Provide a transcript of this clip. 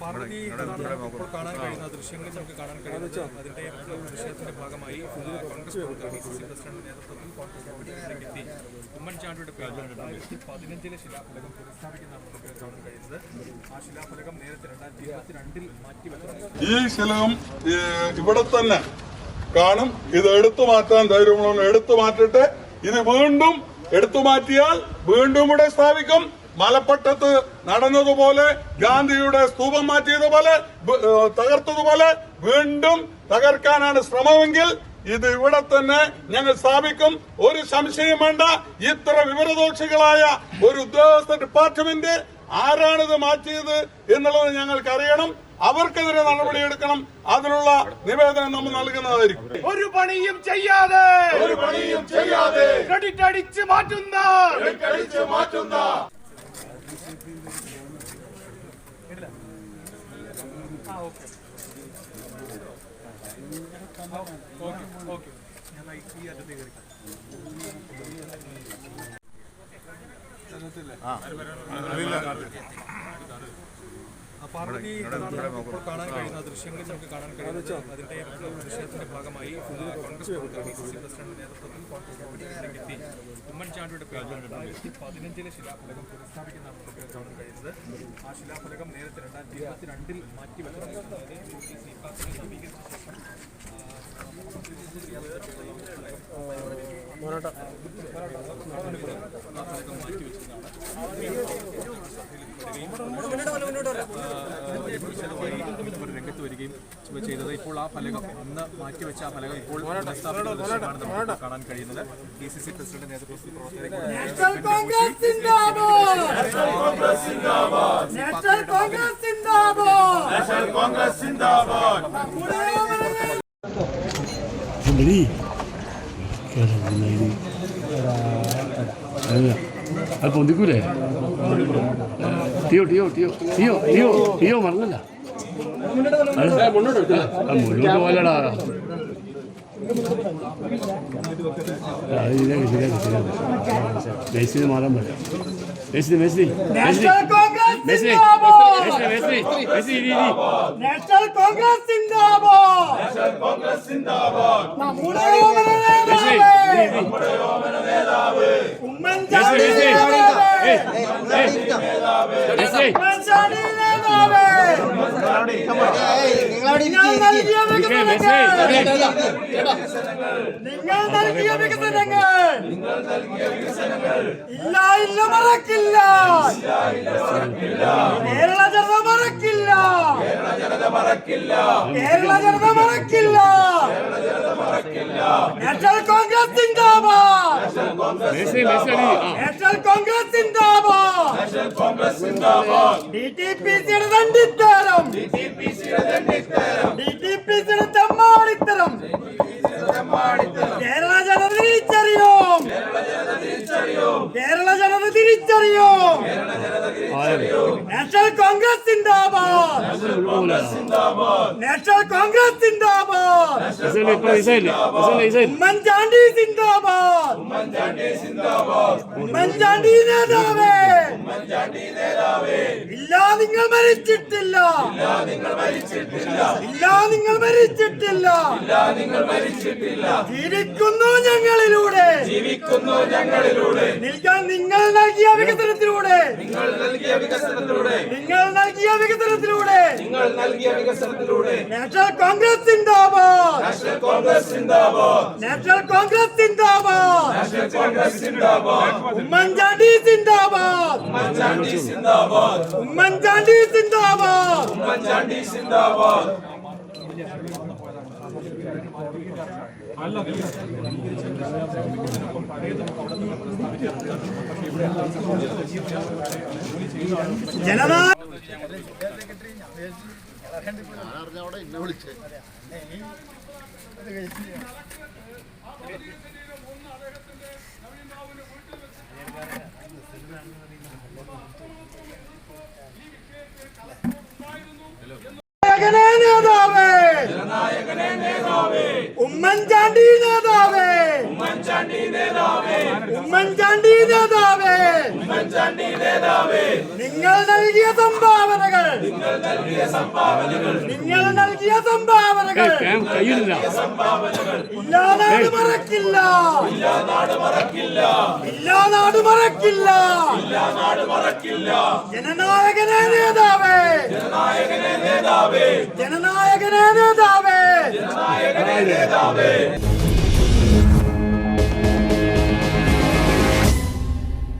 പാർവതി കാണാൻ കഴിയുന്ന ദൃശ്യങ്ങളിൽ നമുക്ക് കാണാൻ കഴിയുന്നത് അതിന്റെ വിഷയത്തിന്റെ ഭാഗമായി കോൺഗ്രസ് പ്രവർത്തകർ ഡി സി സി പ്രസിഡന്റ് നേതൃത്വത്തിൽ കോൺഗ്രസ് പ്രവർത്തകരിലേക്ക് എത്തി ഉമ്മൻചാണ്ടിയുടെ പേരിൽ രണ്ടായിരത്തി പതിനഞ്ചിലെ ശിലാഫലകം പുനഃസ്ഥാപിക്കുന്നതാണ് നമുക്ക് കാണാൻ കഴിയുന്നത് ആ ശിലാഫലകം നേരത്തെ രണ്ടായിരത്തി ഇരുപത്തിരണ്ടിൽ മാറ്റിവെച്ചത് ഈ ശിലകം ഈ, ഇവിടെ തന്നെ കാണും ഇത് എടുത്തു മാറ്റാൻ ധൈര്യമുള്ള എടുത്തു മാറ്റിട്ട് ഇത് വീണ്ടും എടുത്തു മാറ്റിയാൽ വീണ്ടും ഇവിടെ സ്ഥാപിക്കും. മലപ്പട്ടത്ത് നടന്നതുപോലെ ഗാന്ധിയുടെ സ്തൂപം മാറ്റിയതുപോലെ തകർത്തതുപോലെ വീണ്ടും തകർക്കാനാണ് ശ്രമമെങ്കിൽ ഇത് ഇവിടെ തന്നെ ഞങ്ങൾ സ്ഥാപിക്കും. ഒരു സംശയം വേണ്ട ഇത്ര വിവരദോഷികളായ ഒരു ഉദ്യോഗസ്ഥ ഡിപ്പാർട്ട്മെന്റ് ആരാണിത് മാറ്റിയത് എന്നുള്ളത് ഞങ്ങൾക്ക് അറിയണം അവർക്കെതിരെ നടപടിയെടുക്കണം. അതിനുള്ള നിവേദനം നമ്മൾ നൽകുന്നതായിരിക്കും. ഒരു പണിയും ചെയ്യാതെ ഒരു പണിയും ചെയ്യാതെ ക്രെഡിറ്റ് അടിച്ച് മാറ്റുന്ന കഴിച്ച് മാറ്റുന്ന ആ. പാർവതി ഇപ്പോൾ കാണാൻ കഴിയുന്ന ദൃശ്യങ്ങളിൽ നമുക്ക് കാണാൻ കഴിയുന്നത് അതിന്റെ ദൃശ്യത്തിന്റെ ഭാഗമായി കോൺഗ്രസ് പ്രവർത്തകർ പ്രസിഡന്റ് നേതൃത്വത്തിൽ കോൺഗ്രസ് പ്രവർത്തകരിലേക്ക് എത്തി ഉമ്മൻചാണ്ടിയുടെ പേരിൽ രണ്ടായിരത്തി പതിനഞ്ചിലെ ശിലാഫലകം പുനഃസ്ഥാപിക്കുന്നതാണ് നമുക്ക് കാണാൻ കഴിയുന്നത് ആ ശിലാഫലകം നേരത്തെ രണ്ടായിരത്തി ഇരുപത്തിരണ്ടിൽ മാറ്റിവെച്ചത് ഡി സി സി പാർട്ടി വിശദമായി ഇവർ രംഗത്ത് വരികയും ചെയ്തത് ഇപ്പോൾ ആ ഫലകം അന്ന് മാറ്റിവെച്ച ആ ഫലകം ഇപ്പോൾ കാണാൻ കഴിയുന്നത് ഡി സി സി പ്രസിഡന്റ് നേതൃത്വത്തിൽ നാഷണൽ കോൺഗ്രസ് സിന്ദാബാദ് നാഷണൽ കോൺഗ്രസ് സിന്ദാബാദ് നാഷണൽ കോൺഗ്രസ് സിന്ദാബാദ് സുന്ദരി അല്ല അത് പൊന്തിക്കൂലേ ടിയോ ടിയോ ടിയോ ടിയോ ടിയോ ടിയോ മറന്നല്ല മുന്നോട്ട് പോലടാ ശരിയാക്കി ശരിയാക്കി ശരിയാക്കി മേസിന് മാറാൻ പറയാം മേസിന് മേസിനി മേസിനി നാഷണൽ കോൺഗ്രസ് മേസിനി സിന്ദാബാദ് മേസിനി മേസിനി മേസിനി ഇരി, ഇരി. നാഷണൽ കോൺഗ്രസ് സിന്ദാബാദ് നാഷണൽ കോൺഗ്രസ് സിന്ദാബാദ് നമ്മുടെ ഓമന മേസിനി നേതാവ് ഇരി, ഇരി. നിങ്ങൾ നൽകിയ വികസനങ്ങൾ ഇല്ല ഇല്ല മറക്കില്ല കേരള ജനത മറക്കില്ല കേരള ജനത മറക്കില്ല. നാഷണൽ കോൺഗ്രസ് സിന്ദാബാദ് മേസിനി കോൺഗ്രസ് നാഷണൽ കോൺഗ്രസ് സിന്ദാബാദ് ഡി ടി പി സിയുടെ തണ്ടിത്തരം ഡി ടി പി സിയുടെ തെമ്മാടിത്തരം കേരള ജനത തിരിച്ചറിയും കേരള ജനത തിരിച്ചറിയും നാഷണൽ കോൺഗ്രസ് സിന്ദാബാദ് നാഷണൽ കോൺഗ്രസ് സിന്ദാബാദ്. ഉമ്മൻചാണ്ടി സിന്ദാബാദ്. ഉമ്മൻചാണ്ടി നേതാവേ. ഇല്ല നിങ്ങൾ മരിച്ചിട്ടില്ല. ഇല്ല നിങ്ങൾ മരിച്ചിട്ടില്ല. ജീവിക്കുന്നു ഞങ്ങളിലൂടെ. ജീവിക്കുന്നു ഞങ്ങളിലൂടെ. നിങ്ങൾ നിങ്ങൾ നൽകിയ വികസനത്തിലൂടെ. നിങ്ങൾ നൽകിയ വികസനത്തിലൂടെ. നിങ്ങൾ നൽകിയ വികസനത്തിലൂടെ. നിങ്ങൾ നൽകിയ വികസനത്തിലൂടെ. നാഷണൽ കോൺഗ്രസ് സിന്ദാബാദ്. നാഷണൽ കോൺഗ്രസ് സിന്ദാബാദ്. നാഷണൽ കോൺഗ്രസ് സിന്ദാബാദ്. നാഷണൽ കോൺഗ്രസ് സിന്ദാബാദ്. ഉമ്മൻചാണ്ടി സിന്ദാബാദ്. ഉമ്മൻചാണ്ടി സിന്ദാബാദ്. ഉമ്മൻചാണ്ടി സിന്ദാബാദ്. ഉമ്മൻചാണ്ടി സിന്ദാബാദ്. ജനതാ ജനനായകനെ നേതാവേ. ജനനായകനെ നേതാവേ. ഉമ്മൻചാണ്ടി നേതാവേ. ഉമ്മൻചാണ്ടി നേതാവേ. ഉമ്മൻചാണ്ടി നേതാവേ. ഉമ്മൻചാണ്ടി നേതാവേ. നിങ്ങൾ നൽകിയ സംഭാവനകൾ. നിങ്ങൾ നൽകിയ സംഭാവനകൾ. നിങ്ങൾ നൽകിയ സംഭാവനകൾ. സംഭാവനകൾ. ഇല്ലാനാട് മറക്കില്ല. ഇല്ലാനാട് മറക്കില്ല. ഇല്ലാനാട് മറക്കില്ല. ഇല്ലാനാട് മറക്കില്ല. ജനനായകനെ നേതാവേ. ജനനായകനെ നേതാവേ. ജനനായകനേ നേതാവേ. ജനനായകനേ നേതാവേ.